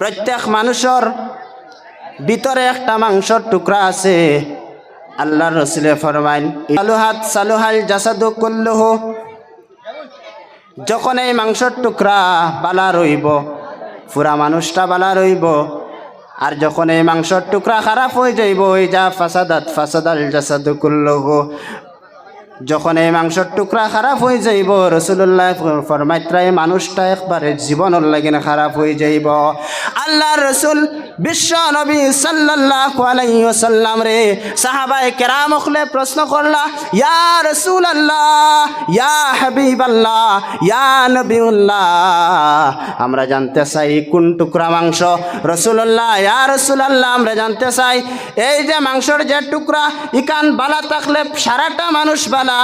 প্রত্যেক মানুষের ভিতরে একটা মাংসর টুকরা আছে। আল্লাহ রসুলে ফরমাইন সালুহাত সালুহাল জাসাদু কুল্লুহ। যখন এই মাংসর টুকরা বালা রইব পুরা মানুষটা বালা রইব, আর যখন এই মাংসর টুকরা খারাপ হয়ে যাইব ওই যা ফাসাদাত ফাসাদাল জাসাদু কুল্লুহ। যখন এই মাংসর টুকরা খারাপ হয়ে যাইব রসুল্লাহ ফরমাত্রায় মানুষটা একবারে জীবনের লাগিন খারাপ হয়ে যাইব। আল্লাহ রসুল বিশ্ব নবী সাল্লাহ আলাইসাল্লাম রে সাহাবাই কেরাম অখলে প্রশ্ন করলা, ইয়া রসুল আল্লাহ ইয়া হাবিব আল্লাহ ইয়া নবীউল্লাহ। আমরা জানতে চাই, কোন টুকরা মাংস? রসুল্লাহ ইয়া রসুল আল্লাহ আমরা জানতে চাই। এই যে মাংসর যে টুকরা, ইকান বালা থাকলে সারাটা মানুষ বালা,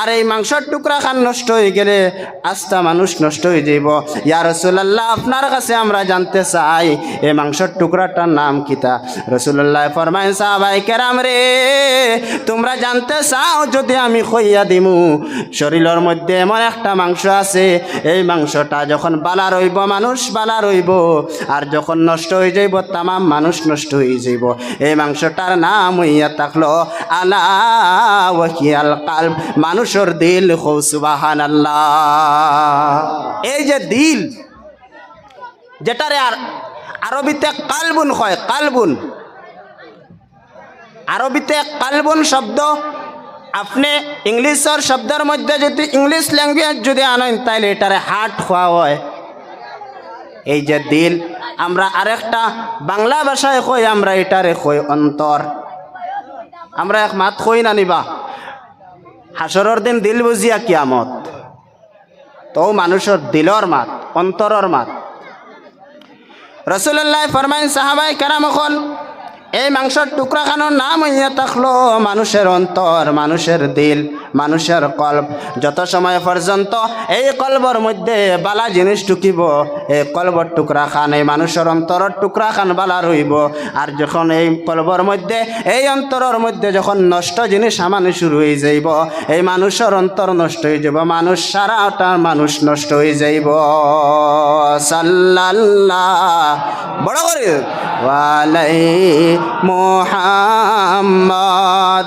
আর এই মাংসর টুকরা খান নষ্ট হয়ে গেলে আস্তা মানুষ নষ্ট হয়ে যাইব। ইয়া রসুল্লাহ আপনার কাছে আমরা জানতে চাই, এই মাংসর টুকরাটার নাম কিতা রসুল্লাহ ফরমাইন সাহাবাই কেরাম রে, তোমরা জানতে চাও যদি আমি খইয়া দিমু। শরীরের মধ্যে এমন একটা মাংস আছে, এই মাংসটা যখন বালা রইব, মানুষ বালা রইব, আর যখন নষ্ট হয়ে যাইব, তামাম মানুষ নষ্ট হয়ে যাইব। এই মাংসটার নাম হইয়া থাকল, আলা কাল মানুষের দিল সুবাহান আল্লাহ এই যে দিল, যেটারে আর আরবিতে কালবুন হয় কালবুন। আরবিতে কালবুন শব্দ, আপনি ইংলিশের শব্দের মধ্যে যদি ইংলিশ ল্যাঙ্গুয়েজ যদি আনেন তাহলে এটারে হার্ট হওয়া হয়। এই যে দিল, আমরা আরেকটা বাংলা ভাষায় কই, আমরা এটারে কই অন্তর। আমরা এক মাত কই না নিবা। হাসরের দিন দিল বুঝিয়া কিয়ামত। তো মানুষের দিলর মাত, অন্তরর মাত। রসুল্লাহ ফরমাইন, সাহাবাই কারামখল এই মাংসর টুকরা খানোর নাম হইয়া থাকল মানুষের অন্তর, মানুষের দিল। মানুষের কল্প। যত সময় পর্যন্ত এই কল্পর মধ্যে বালা জিনিস ঢুকিব এই কল্পর টুকরা খান, এই মানুষের অন্তরের টুকরা খান, বালা রইব। আর যখন এই কল্পর মধ্যে, এই অন্তরের মধ্যে যখন নষ্ট জিনিস সামান্য শুরু হয়ে যাইব, এই মানুষের অন্তর নষ্ট হয়ে যাব মানুষ সারাটা মানুষ নষ্ট হয়ে যাইব। সাল্লাল্লাহ। বড় করে। ওয়ালাই মোহাম্মদ।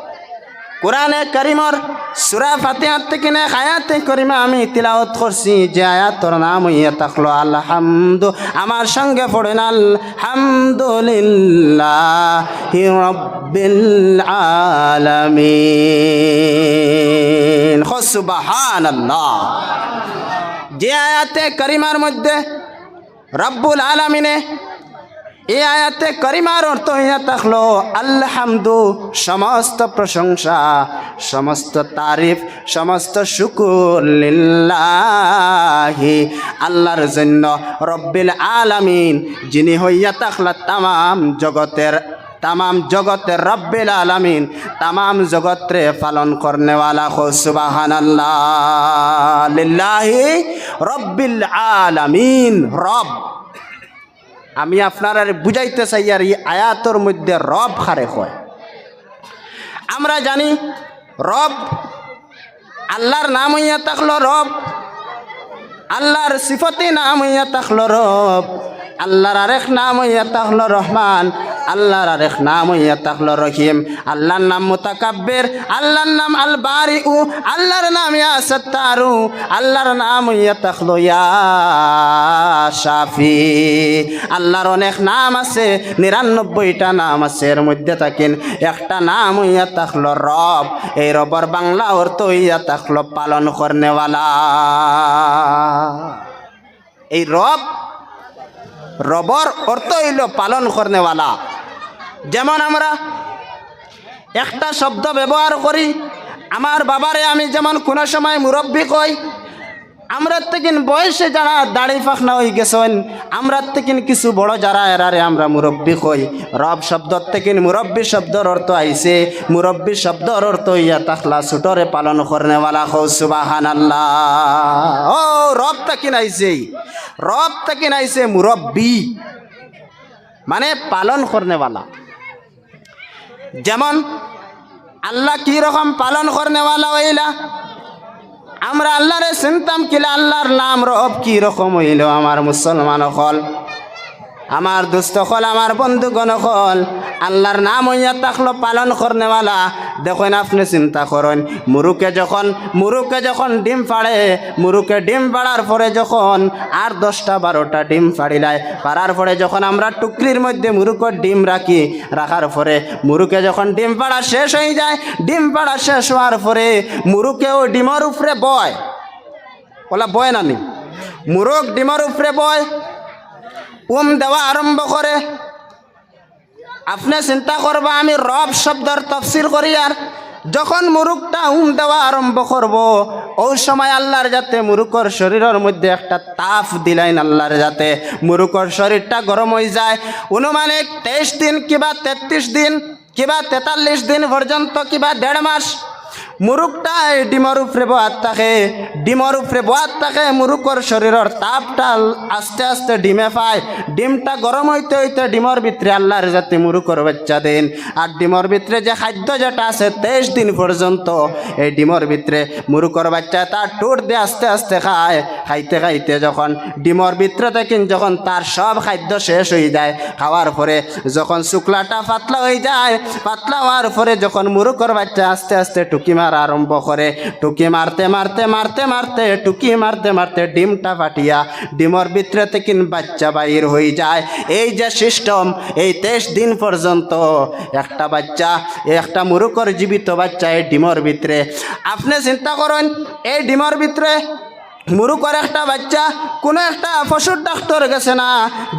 কোরআনে করিমর সুরা ফাতিহাত থেকে নে আয়াতে করিমা আমি তিলাওয়াত করছি যে আয়াতর নাম ইয়ে থাকল আলহামদু, আমার সঙ্গে পড়েন আলহামদুলিল্লাহ রব্বিল আলামিন। যে আয়াতে করিমার মধ্যে রব্বুল আলামিনে এই আয়াতে করিমার অর্থ হইয়া থাকল আল্লাহামদু সমস্ত প্রশংসা, সমস্ত তারিফ, সমস্ত শুকুর লিল্লাহি, আল্লাহর জন্য রব্বিল আলামিন, যিনি হইয়া থাকলা তামাম জগতের তামাম জগতের রব্বিল আলামিন, তামাম জগৎরে পালন করনেওয়ালা হো সুবাহান আল্লাহ রব্বিল আলামিন, রব। আমি আপনার আর বুঝাইতে চাই আর এই আয়াতর মধ্যে রব খারে হয় আমরা জানি রব আল্লাহর নাম হইয়া থাকল রব, আল্লাহর সিফতি নাম হইয়া থাকল রব, আল্লাহর আরেক নাম হইয়া থাকল রহমান আল্লাহর আরেক নাম হইয়া থাকল রহিম। আল্লাহর নাম মুতাকাব্বির, আল্লাহর নাম আল বারি উ আল্লাহর নাম ইয়া সত্তারু আল্লাহর নাম হইয়া থাকল ইয়া শাফি। আল্লাহর অনেক নাম আছে, নিরানব্বইটা নাম আছে, এর মধ্যে থাকেন। একটা নাম হইয়া থাকল রব, এই রবর বাংলা অর্থ হইয়া থাকল পালন করনেওয়ালা এই রব, রবর অর্থ হইল পালন করনেওয়ালা। যেমন আমরা একটা শব্দ ব্যবহার করি, আমার বাবারে আমি যেমন কোনো সময় মুরব্বী কই, আমরা থেকে বয়সে যারা দাড়ি ফাঁকনা হয়ে গেছেন, আমরা থেকে কিছু বড় যারা এরারে আমরা মুরব্বী কই। রব শব্দ থেকে মুরব্বী শব্দর অর্থ আইছে, মুরব্বী শব্দর অর্থ ইয়া তাখলা ছুটরে পালন করনেওয়ালা হো সুবাহান আল্লাহ ও, রব তাকিন আইছে, রব তাকিন আইছে মুরব্বী মানে পালন করনেওয়ালা। যেমন, আল্লাহ কি রকম পালন করনেওয়ালা হইলা? আমরা আল্লাহরে চিনতাম কিলা আল্লাহর নাম রব কি রকম হইল আমার মুসলমান হল আমার দুস্থ হল আমার বন্ধুগণ হল আল্লাহর নাম হইয়া থাকল পালন করনেওয়ালা। দেখেন আপনি চিন্তা করেন, মুরুকে যখন মুরুকে যখন ডিম ফাড়ে, মুরুকে ডিম পাড়ার পরে যখন আর দশটা বারোটা ডিম ফাড়িলায় পাড়ার পরে যখন আমরা টুকরির মধ্যে মুরুকের ডিম রাখি, রাখার পরে মুরুকে যখন ডিম পাড়া শেষ হয়ে যায়, ডিম পাড়া শেষ হওয়ার পরে মুরুকেও ডিমের উপরে বয়। ওলা বয় নানি মুরুক ডিমের উপরে বয় উম দেওয়া আরম্ভ করে আপনি চিন্তা করবা আমি রব শব্দর তফসিল করি আর যখন মুরুকটা উম দেওয়া আরম্ভ করব ওই সময় আল্লাহর যাতে মুরুকর শরীরের মধ্যে একটা তাপ দিলাইন আল্লাহর যাতে মুরুকর শরীরটা গরম হয়ে যায়। অনুমানিক তেইশ দিন কিবা তেত্রিশ দিন, কিবা তেতাল্লিশ দিন পর্যন্ত কিবা দেড় মাস মুরুকটা এই ডিমর উপরে বোয়াত থাকে। ডিমর উপরে বোয়াত থাকে মুরুকর শরীরের তাপটা আস্তে আস্তে ডিমে পায়। ডিমটা গরম হইতে হইতে ডিমর ভিতরে আল্লাহর যাতে মুরুকর বাচ্চা দেন। আর ডিমর ভিতরে যে খাদ্য যেটা আছে, তেইশ দিন পর্যন্ত এই ডিমর ভিতরে মুরুকর বাচ্চা তার টুট দিয়ে আস্তে আস্তে খায়। খাইতে খাইতে যখন ডিমর ভিতরে থেকে যখন তার সব খাদ্য শেষ হয়ে যায়, খাওয়ার পরে যখন শুক্লাটা পাতলা হয়ে যায়, পাতলা হওয়ার পরে যখন মুরুকর বাচ্চা আস্তে আস্তে টুকি মারা আরম্ভ করে। টুকি মারতে মারতে মারতে মারতে, টুকি মারতে মারতে ডিমটা ফাটিয়া ডিমর ভিতরে থেকে বাচ্চা বাইর হয়ে যায়। এই যে সিস্টেম এই তেইশ দিন পর্যন্ত একটা বাচ্চা, একটা মুরুকর জীবিত বাচ্চা এই ডিমর ভিতরে। আপনি চিন্তা করেন, এই ডিমর ভিতরে মুরুকর একটা বাচ্চা, কোনো একটা পশুর ডাক্তার গেছে না।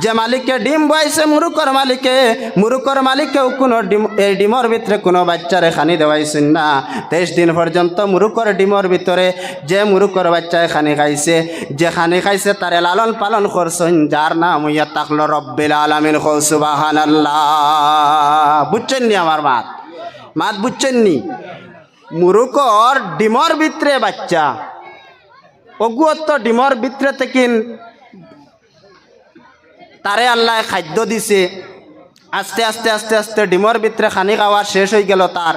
যে মালিককে ডিম বয়াইছে মুরুকর মালিকে মুরুকর মালিককেও কোনো ডিম, এই ডিমর ভিতরে কোনো বাচ্চারে খানি দেওয়াইছেন না। তেইশ দিন পর্যন্ত মুরুকর ডিমর ভিতরে যে মুরুকর বাচ্চায় খানি খাইছে, যে খানি খাইছে তারে লালন পালন করছেন, যার নাম ইয়া তাকলো রব্বিল আলামিন সুবাহান আল্লাহ বুঝছেন নি আমার মাত? মাত বুঝছেন নি? মুরুকর ডিমর ভিতরে বাচ্চা অগুয়ত্ত ডিমর ভিতরে থেকে তারে আল্লাহ খাদ্য দিছে। আস্তে আস্তে আস্তে আস্তে ডিমর ভিতরে খানি খাওয়া শেষ হয়ে গেল তার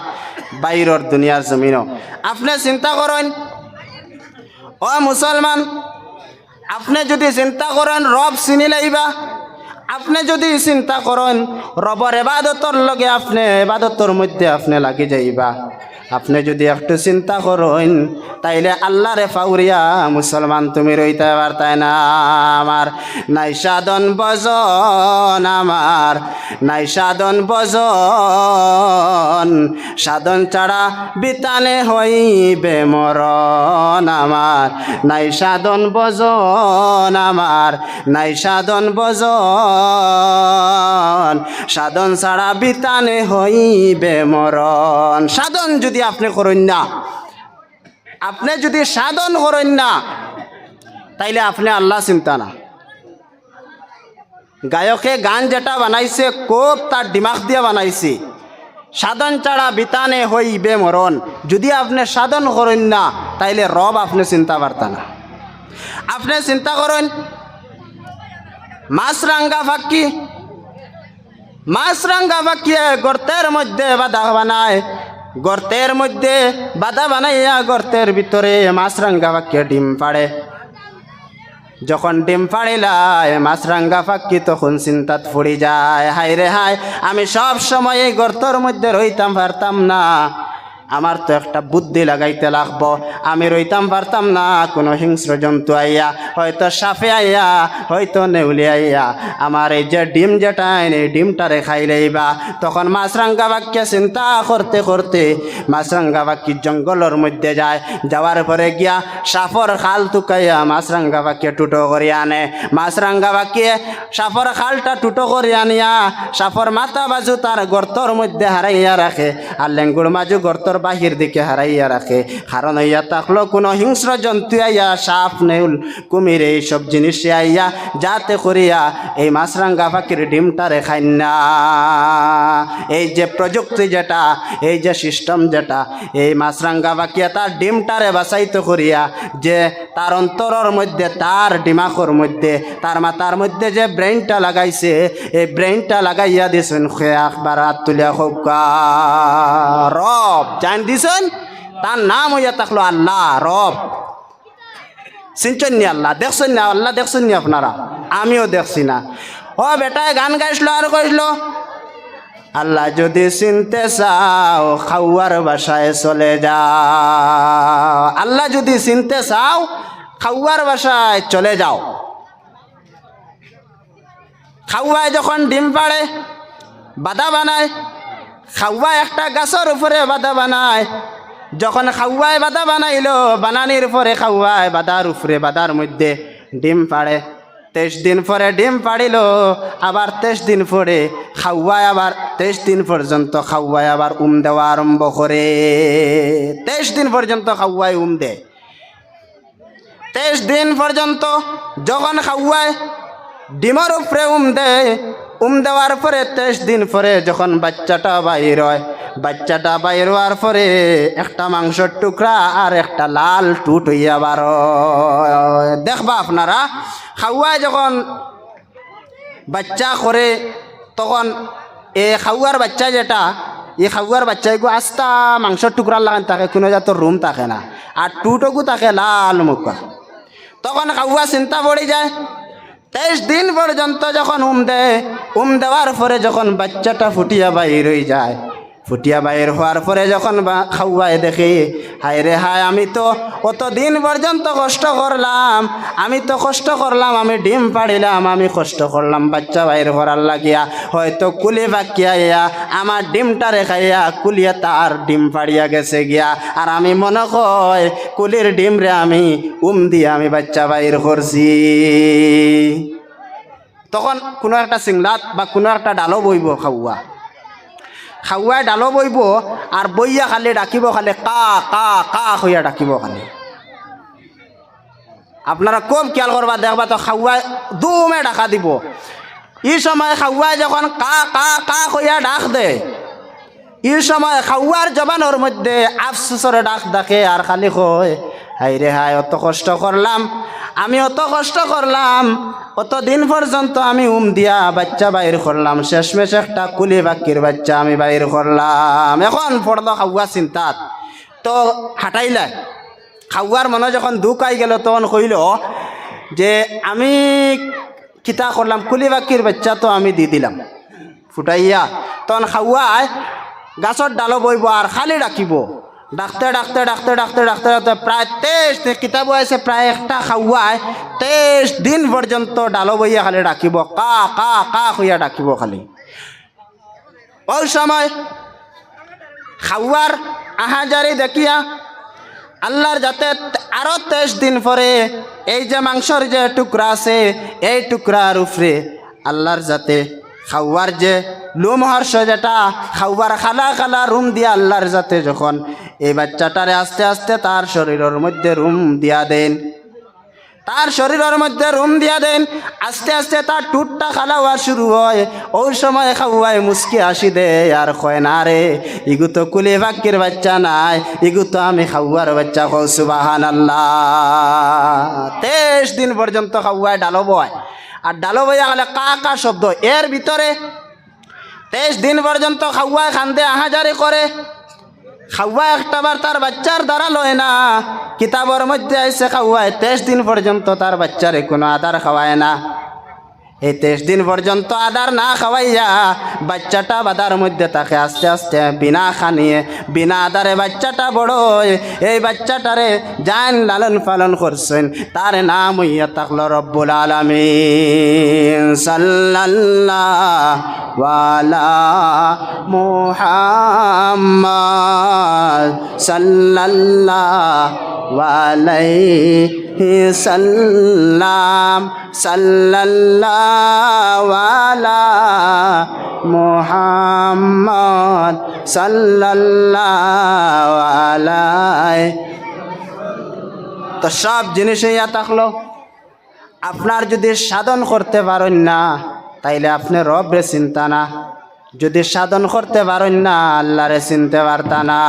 বাইরের দুনিয়ার জমিনও। আপনি চিন্তা করেন ও মুসলমান আপনি যদি চিন্তা করেন রব চিনি লাইবা আপনি যদি চিন্তা করেন, রবর এবাদতর লগে আপনি এবাদতর মধ্যে আপনি লাগি যাইবা। আপনি যদি একটু চিন্তা করেন, তাইলে আল্লাহরে ফাউরিয়া মুসলমান তুমি রইতে পারতাই না আমার। নাই সাধন বজন আমার নাই সাধন বজন সাধন ছাড়া বিতানে হইবে মরণ আমার। নাই সাধন বজন আমার নাই সাধন বজন সাধন ছাড়া বিতানে হইবে মরণ। সাধন যদি আপনি করেন না, আপনি যদি সাধন করেন না, তাইলে আপনি আল্লাহ চিন্তা না। গায়কে গান যেটা বানাইছে খুব তার দিমাগ দিয়ে বানাইছে। সাধন ছাড়া বিতানে হইবে মরণ। যদি আপনি সাধন করেন না, তাইলে রব আপনি চিন্তা পারতা না। আপনি চিন্তা করেন মাছ রাঙ্গা ফাঁকি। মাছ রাঙ্গা ফাঁকিয়ে গর্তের মধ্যে বাধা বানায়। গর্তের মধ্যে বাধা বানাইয়া গর্তের ভিতরে মাছ রাঙ্গা ফাঁকিয়ে ডিম পাড়ে যখন ডিম ফাড়িলায়, মাছরাঙ্গা ফাঁকি তখন চিন্তাত ফুড়ি যায়। হাই রে হাই আমি সব সময় এই গর্তর মধ্যে রইতাম, পারতাম না। আমার তো একটা বুদ্ধি লাগাইতে লাগবো। আমি রইতাম, পারতাম না, কোনো হিংস্র জন্তু আইয়া, হয়তো সাফে আইয়া, হয়তো নেউলি আইয়া। আমার এই যে ডিম যেটা এই ডিমটারে খাইলেইবা তখন মাছরাঙ্গা বাক্যে চিন্তা করতে করতে মাছরাঙ্গা বাক্কি জঙ্গলের মধ্যে যায়। যাওয়ার পরে গিয়া সাপর খাল তুকাইয়া মাছরাঙ্গা বাক্যে টুটো করে আনে। মাছরাঙ্গা বাক্যে সাপর খালটা টুটো করে আনিয়া, সাপর মাথা বাজু তার গর্তর মধ্যে হারাইয়া রাখে। আর লেঙ্গুর মাজু গর্তর ঘর বাহির দিকে হারাইয়া রাখে। কারণ হইয়া থাকল কোনো হিংস্র জন্তু আইয়া, সাপ, নেউল, কুমির, এইসব জিনিস আইয়া যাতে করিয়া এই মাছরাঙ্গা পাখির ডিমটারে খাই না। এই যে প্রযুক্তি যেটা, এই যে সিস্টেম যেটা, এই মাছরাঙ্গা পাখিয়া তার ডিমটারে বাছাইতে করিয়া যে তার অন্তরের মধ্যে, তার ডিমাকর মধ্যে, তার মাতার মধ্যে যে ব্রেনটা লাগাইছে, এই ব্রেনটা লাগাইয়া দিছেন খে একবার হাত তুলিয়া হোক রব জান দিছেন? তার নাম হইয়া থাকল আল্লাহ, রব। চিনছেন নি আল্লাহ? দেখছেন না আল্লাহ দেখছেন নি আপনারা? আমিও দেখছি না। ও বেটায় গান গাইছিল, আর কইছিল? আল্লাহ যদি চিনতে চাও, খাওয়ার বাসায় চলে যাও। আল্লাহ যদি চিনতে চাও, খাওয়ার বাসায় চলে যাও। খাওয়ায় যখন ডিম পাড়ে বাধা বানায় খাওয়া একটা গাছের উপরে বাধা বানায়। যখন খাওয়ায় বাধা বানাইলো, বানানির পরে খাওয়ায় বাধার উপরে বাধার মধ্যে ডিম পাড়ে। তেইশ দিন পরে ডিম পাড়িল, আবার তেইশ দিন পরে খাওয়ায় আবার, তেইশ দিন পর্যন্ত খাওয়ায় আবার উম দেওয়া আরম্ভ করে। তেইশ দিন পর্যন্ত খাওয়ায় উম দেয়। তেইশ দিন পর্যন্ত যখন খাওয়ায়, ডিমের উপরে উম দেয় উম দেওয়ার পরে তেইশ দিন পরে যখন বাচ্চাটা বাইর হয়, বাচ্চাটা বাইর হওয়ার পরে একটা মাংসর টুকরা আর একটা লাল টুট হইয়া বার। দেখবা আপনারা খাওয়ায় যখন বাচ্চা করে, তখন এ খাওয়ার বাচ্চা যেটা এই খাওয়ার বাচ্চাগুলো আস্তা মাংসর টুকরা লাগান থাকে, কোনো যাতে রুম থাকে না। আর টুটকু থাকে লাল মুখা তখন খাওয়া চিন্তা পড়ে যায়। তেইশ দিন পর্যন্ত যখন উম দেয় উম দেওয়ার পরে যখন বাচ্চাটা ফুটিয়া বাইর হয়ে যায় ফুটিয়া বাইর হওয়ার পরে যখন খাওয়ায় দেখে, হায় রে হায়, আমি তো অত দিন পর্যন্ত কষ্ট করলাম। আমি তো কষ্ট করলাম, আমি ডিম পাড়িলাম, আমি কষ্ট করলাম, বাচ্চা বাইর করার লাগিয়া। হয়তো কুলি বাকিয়া ইয়া, আমার ডিমটা রেখাইয়া কুলিয়া তার ডিম পাড়িয়া গেছে গিয়া। আর আমি মনে কয় কুলির ডিম রে আমি উম দিয়ে আমি বাচ্চা বাইর করছি। তখন কোনো একটা সিংলাত বা কোনো একটা ডালো বইব খাওয়া। খাওয়াই ডালো বইব আর বইয়া খালি ডাকিব খালি, কা কা কা হইয়া ডাকিব খালি। আপনারা খুব খেয়াল করবা দেখবা তো খাওয়াই দুমে ডাকা দিব। এই সময় খাওয়াই যখন কা কা কা হইয়া ডাক দে। এই সময় খাওয়ার জবানোর মধ্যে আফসোসরে ডাক ডাকে আর খালি কয় হাই রে হাই, অত কষ্ট করলাম আমি অত কষ্ট করলাম, অত দিন পর্যন্ত আমি উম দিয়া বাচ্চা বাইর করলাম। শেষমেশ একটা কুলি বাক্যের বাচ্চা আমি বাইর করলাম। এখন পড়ল খাওয়া চিন্তাত। তো হাঁটাইলা, খাওয়ার মনে যখন দুঃখ আই গেল, তখন কইল যে, আমি কিতা করলাম, কুলি বাক্যের বাচ্চা তো আমি দি দিলাম। ফুটাইয়া তখন খাওয়ায় গাছর ডালো বইব আর খালি ডাকিব ডাকতে ডাকতে ডাকতে ডাকতে ডাকতে ডাকতে প্রায় তেইশ কিতাব আছে, প্রায় একটা খাওয়ায়। তেইশ দিন পর্যন্ত ডালো বইয়া খালি ডাকিব, কা কা কা হইয়া ডাকিব খালি। ওই সময় খাওয়ার আহাজারি দেখিয়া আল্লাহর যাতে আরও তেইশ দিন পরে এই যে মাংসর যে টুকরা আছে, এই টুকরার উপরে আল্লাহর যাতে খাওয়ার যে লুম হর্ষ যেটা, খাওয়ার খালা খালা রুম দিয়া আল্লাহর যাতে যখন এই বাচ্চাটারে আস্তে আস্তে তার শরীরের মধ্যে রুম দিয়া দেন। তার শরীরের মধ্যে রুম দিয়া দেন, আস্তে আস্তে তার টুটটা খালা হওয়া শুরু হয়। ওই সময় খাওয়ায় মুসকি আসি দে, আর কয়, না রে, ইগু তো কুলি বাক্যের বাচ্চা নাই, ইগু তো আমি খাওয়ার বাচ্চা কৌ সুবাহান আল্লাহ তেইশ দিন পর্যন্ত খাওয়ায় ডালো বয়। আর ডালো বইয়া গেলে কা কা শব্দ। এর ভিতরে তেইশ দিন পর্যন্ত খাওয়ায় খান্দে আহাজারি করে। খাওয়া একটাবার তার বাচ্চার দ্বারা লয় না। কিতাবর মধ্যে আইসে খাওয়ায়, তেইশ দিন পর্যন্ত তার বাচ্চারে কোনো আদার খাওয়ায় না। এই তেইশ দিন পর্যন্ত আদার না খাওয়াইয়া বাচ্চাটা বাদার মধ্যে তাকে আস্তে আস্তে বিনা খানিয়ে, বিনা আদারে বাচ্চাটা বড় এই বাচ্চাটারে জান লালন পালন করছেন। তার নাম হইয়া থাকল রব্বুল আলমিন। সাল্লাল্লাহ ওয়ালা মুহাম্মদ সাল্লাল্লাহ ওয়ালাই সাল্লাম, সাল্লাল্লাহু আলা মুহাম্মদ, সাল্লাল্লাহু তো সব জিনিস ইয়া থাকল। আপনার যদি সাধন করতে পারেন না, তাইলে আপনি রবরে চিন্তা না। যদি সাধন করতে পারেন না, আল্লাহরে চিনতে পারতা না।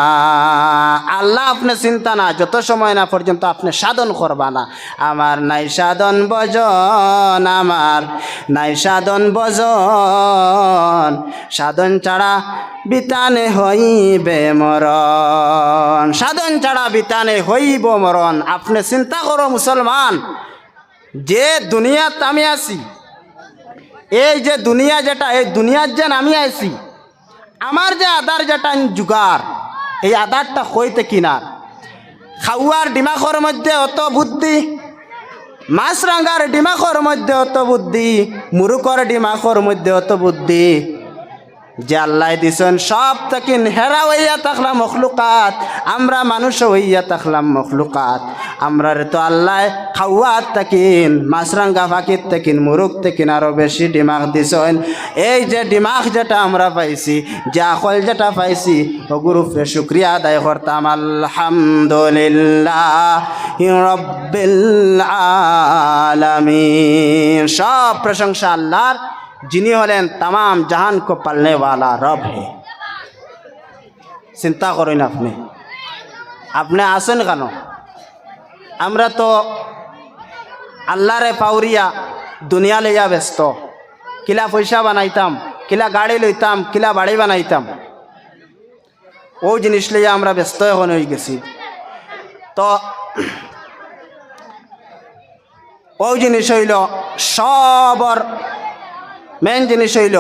আল্লাহ আপনি চিন্তা না, যত সময় না পর্যন্ত আপনি সাধন করবা না। আমার নাই সাধন বজন আমার নাই সাধন বজন সাধন ছাড়া বিতানে হইবে মরণ। সাধন ছাড়া বিতানে হইব মরণ। আপনি চিন্তা করো মুসলমান, যে দুনিয়াত আমি আছি এই যে দুনিয়া যেটা, এই দুনিয়ার যে আমি আইসি আমার যে আদার যেটা জুগার এই আদারটা হইতে কিনার খাওয়ার ডিমাখর মধ্যে অত বুদ্ধি, মাছ রাঙ্গার ডিমাখর মধ্যে অত বুদ্ধি, মুরুকর ডিমাখর মধ্যে অত বুদ্ধি। যে আল্লাহ দিছেন, সব তাকিন হেরা হইয়া থাকলাম মখলুকাত। আমরা মানুষ হইয়া থাকলাম মখলুকাত। আমরা তো আল্লাহ খাওয়াত তাকিন মাছরাঙ্গা ফাঁকির তাকিন মুরুক তাকিন আরও বেশি ডিমাগ দিছেন। এই যে ডিমাগ যেটা আমরা পাইছি, যে আকল যেটা পাইছি ওগুরুফে শুক্রিয়া আদায় করতাম। আলহামদুলিল্লাহ রব্বিল আলামিন। সব প্রশংসা আল্লাহর। যিনি হলেন তাম জাহান কো পালনে वाला রব হে। চিন্তা করেন আপনি। আপনি আসেন কেন? আমরা তো আল্লাহরে পাউরিয়া দুনিয়া লইয়া ব্যস্ত। কিলা পয়সা বানাইতাম, কিলা গাড়ি লইতাম, কিলা বাড়ি বানাইতাম। ও জিনিস লইয়া আমরা ব্যস্ত এখন হয়ে গেছি। তো ও জিনিস হইল সবর মেন জিনিস হইল,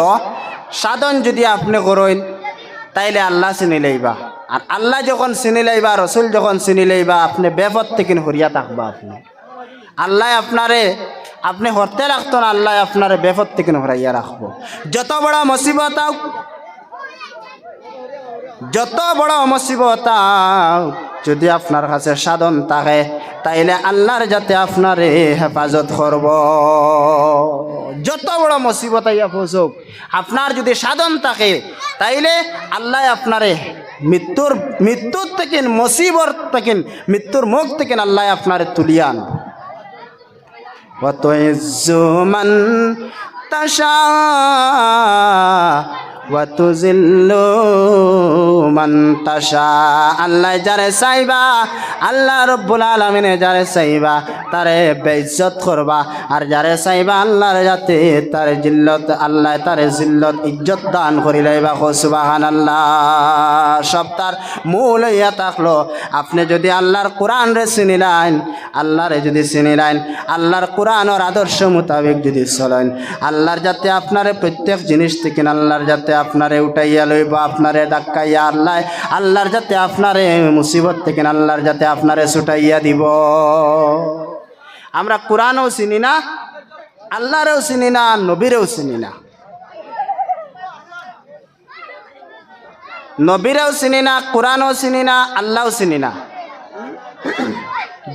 সাধন যদি আপনি করেন, তাইলে আল্লাহ চিনি লইবা। আর আল্লাহ যখন চিনি লইবা, রসুল যখন চিনি লইবা, আপনি বেপত থেকে হরিয়া থাকবা আপনি। আল্লাহ আপনারে, আপনি হরতে রাখতো না, আল্লাহ আপনারে বেপত থেকে হরাইয়া রাখব। যত বড় মুসিবত যত বড় মুসিবত যদি আপনার কাছে সাধন থাকে তাইলে আল্লাহর যাতে আপনার হেফাজত করব। যত বড় মুসিবত আইয়া পৌঁছুক, আপনার যদি সাধন থাকে, তাইলে আল্লাহ আপনারে মৃত্যুর মৃত্যুর থেকে মুসিবর থেকে, মৃত্যুর মুখ থেকে আল্লাহ আপনার তুলিয়ান কত জুমান তাশা ওয়াতুজিল্লু মান তাশা। আল্লাহ যারে চাইবা, আল্লাহ রব্বুল আলামিনে যারে চাইবা, তারে বেইজ্জত করবা। আর যারে চাইবা আল্লাহর যাতে তারে জিল্লত, আল্লাহ তারে জিল্লত, ইজ্জত দান করি লাইবা আল্লাহ সব তার মূল ইয়া থাকল। আপনি যদি আল্লাহর কোরআন রে চিনি লাইন, আল্লাহরে যদি চিনি লাইন, আল্লাহর কোরআন ওর আদর্শ মোতাবেক যদি চলেন, আল্লাহর যাতে আপনার প্রত্যেক জিনিস থেকে, আল্লাহর যাতে আপনারে উঠাইয়া লইব, আপনারে ডাক্কাইয়া আল্লাহ, আল্লাহর যাতে আপনারে মুসিবত থেকে আল্লাহর যাতে আপনারে ছুটাইয়া দিব। আমরা কোরআনও চিনি না, আল্লাহরেও চিনি না, নবীরেও চিনি না। নবীরাও চিনি না, কোরআনও চিনি না, আল্লাহও চিনি না।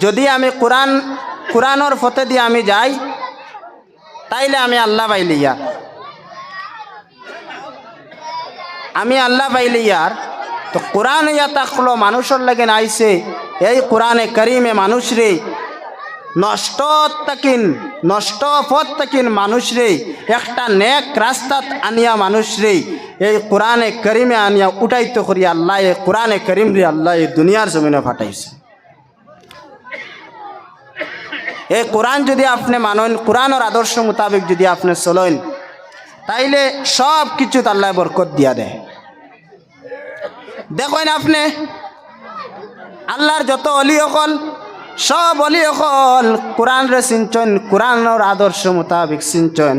যদি আমি কোরআন, কোরআনর ফতে দিয়ে আমি যাই, তাইলে আমি আল্লাহ পাইলি আমি আল্লাহ পাইলি ইয়ার। তো কোরআন ইয়া তাকলো, মানুষের লাগে আইছে এই কোরআনে করিমে মানুষ রে, নষ্ট তাকিন, নষ্ট পথ তাকিন মানুষ রে, একটা নেক রাস্তাত আনিয়া মানুষ রে, এই কোরআনে করিমে আনিয়া উঠাইতে করি আল্লাহ, এই কোরআনে করিম রে আল্লাহ এই দুনিয়ার জমিনে ফাটাইছে। এই কোরআন যদি আপনি মানেন, কোরআনের আদর্শ মোতাবেক যদি আপনি চলেন তাইলে সব কিছু আল্লাহ বরকত দিয়া দেয়। দেখেন আপনি, আল্লাহর যত অলি অকল, সব অলি অকল কোরআন রে সিঞ্চন, কোরআনের আদর্শ মোতাবেক সিঞ্চন।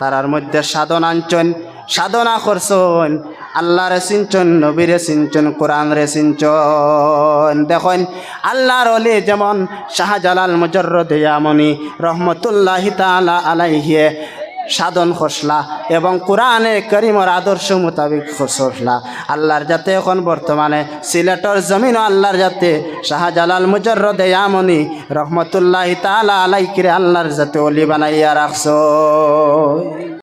তারার মধ্যে সাধন আনচন, সাধনা করছন আল্লাহরে সিঞ্চন, নবীরে সিঞ্চন কোরআন রে সিঞ্চন। দেখেন, আল্লাহর অলি যেমন শাহজালাল মুজর্রদ ইয়ামনি রহমতুল্লাহ তালা আলাইহিয়ে সাধন খসলা এবং কোরআনে করিমর আদর্শ মোতাবিক খসলা। আল্লাহর যাতে এখন বর্তমানে সিলেটর জমিন আল্লাহর যাতে শাহজালাল মুজরদে আমনি রহমতুল্লাহ তালা আলাইকিরে আল্লাহর যাতে অলি বানাইয়া রাখছ